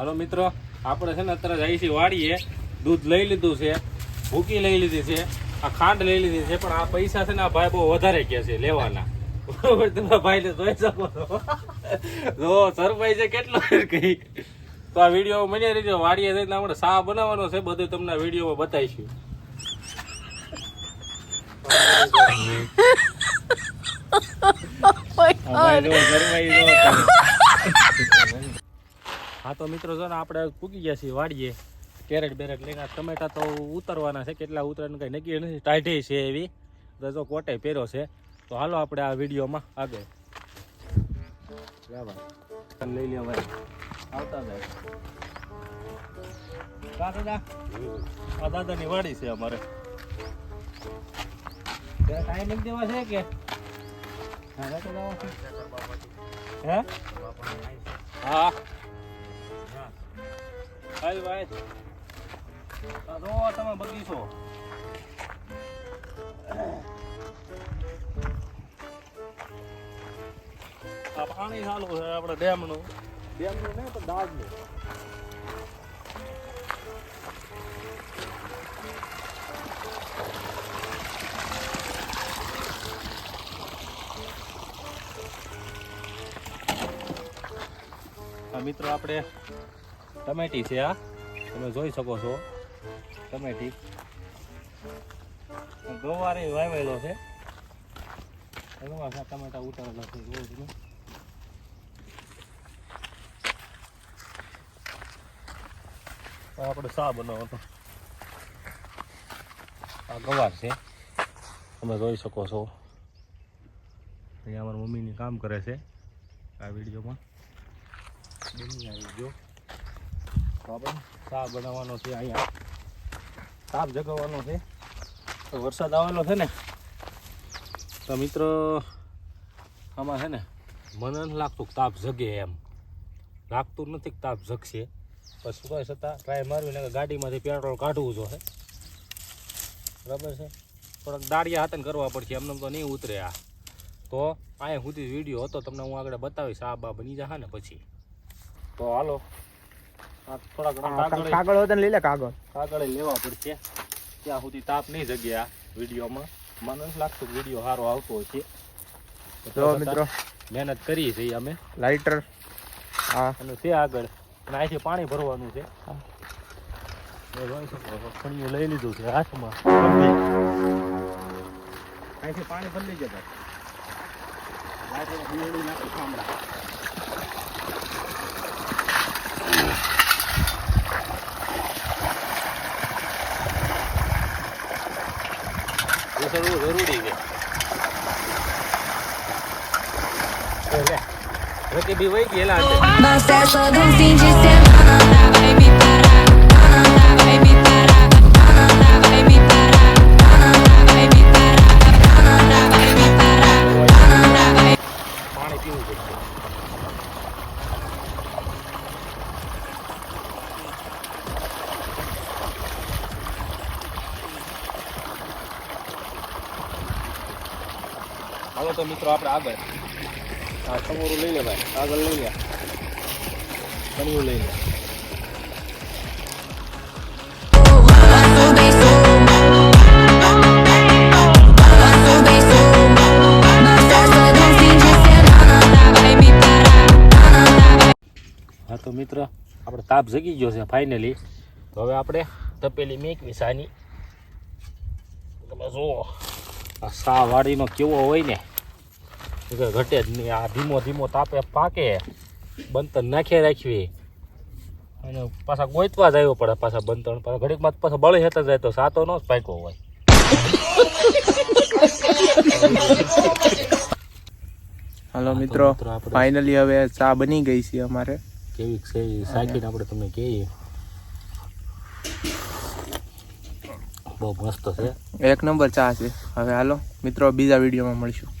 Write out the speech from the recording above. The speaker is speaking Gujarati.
હાલો મિત્રો આપણે છે ને અત્યારે જઈએ છીએ વાડીએ. દૂધ લઈ લીધું છે ભૂકી લઈ લીધી છે આ ખાંડ લઈ લીધી છે પણ આ પૈસા છે ને આ ભાઈ બહુ વધારે કે છે લેવાના. બરોબર? તમે ભાઈને જોઈ શકો છો. જો સરભાઈ છે કેટલો કહી. તો આ વીડિયો મને રીતે વાડીએ જઈને આપણે સા બનાવવાનો છે બધું તમને વિડીયોમાં બતાવીશું. જો, સરભાઈ જો. હા, તો મિત્રો, જો ને આપણે પૂકી ગયા છીએ વાડીએ. કેરેટ બેરેટ લઈને ટમેટા તો ઉતરવાના છે, કેટલા ઉતરવાનું કંઈ નક્કી નથી. ટાઢે છે એવી. જો કોટે પહેર્યો છે, તો હાલો આપણે આ વિડીયોમાં આગળ. લઈ લ્યો ભાઈ. આવતા જાય. દાદા? આ દાદાની વાડી છે અમારે. છે કે? છે? હે? હા. હાલ ભાઈ આ જો તમે બગીચો આ પાણી ચાલુ છે આપણે ડેમનું. ડેમનું નહીં પણ દાજનું મિત્રો આપણે ટમેટી છે આ તમે જોઈ શકો છો. ટમેટી ગવારે વાવેલો છે. ટમેટા ઉતારેલા છે તમે. આ આપણે સા બનાવો તો આ ગવાર છે. તમે જોઈ શકો છો. અહીંયા અમારા મમ્મીની કામ કરે છે. આ વિડીયોમાં. બની આવી ગયો. આપણે સાપ બનાવવાનો છે અહીંયા. સાપ જગાવવાનો છે. તો વરસાદ આવેલો છે ને, તો મિત્રો, આમાં છે ને, મને નથી લાગતું કે તાપ જગે એમ. લાગતું નથી કે તાપ જગશે. પણ કહે છતાં ટ્રાય મારવી ને ગાડીમાંથી પેટ્રોલ કાઢવું જોઈએ બરાબર છે? થોડાક દાળિયા હાથે કરવા પડશે, એમને તો નહીં ઉતરે આ. તો અહીંયા સુધી વીડિયો હતો, તમને હું આગળ બતાવીશ, આ બા બની જશે ને પછી. તો હાલો. થોડા ઘણા કાગળ હોય તો લઈ લે કાગળ. કાગળ લેવા પડશે. ત્યાં સુધી તાપ નહીં જગ્યા વિડીયોમાં. મને લાગતું વીડિયો સારો આવતો હશે તો મિત્રો. મહેનત કરી છે અમે. લાઇટર હા. અને તે આગળ. અને અહીંથી પાણી ભરવાનું છે. છો લઈ લીધું છે હાથમાં. અહીંથી પાણી ભરી લેજે. ઘૂસડવું જરૂરી છે લે રકી બી વહી ગયેલા છે Mas é só de um fim de semana. Vai me parar, vai me parar, vai me parar, vai me parar, vai me parar, vai પાણી પીવું પડશે હાલો તો મિત્રો આપણે આગળ. હા સમોરું લઈ લે ભાઈ. આગળ લઈ લે. કણિયું લઈ લે. હા તો મિત્ર આપણે તાપ જગી ગયો છે ફાઇનલી તો હવે આપણે તપેલી મેકવી સાની. તમે જુઓ. આ સા વાડીનો કેવો હોય ને. ઘટે જ નહીં. આ ધીમો ધીમો તાપે પાકે. બંતર નાખી રાખવી. અને પાછા ગોતવા જ આવ્યો પડે પાછા બંતર પાછા ઘડીકમાં પાછા બળી હેતા જાય તો સાતો નો જ પાક્યો હોય. હાલો મિત્રો મિત્રો ફાઇનલી હવે ચા બની ગઈ છે અમારે. કેવી છે? સાકીને આપણે તમને કહીએ. બહુ મસ્ત છે. એક નંબર ચા છે. હવે હાલો મિત્રો બીજા વિડીયોમાં મળીશું.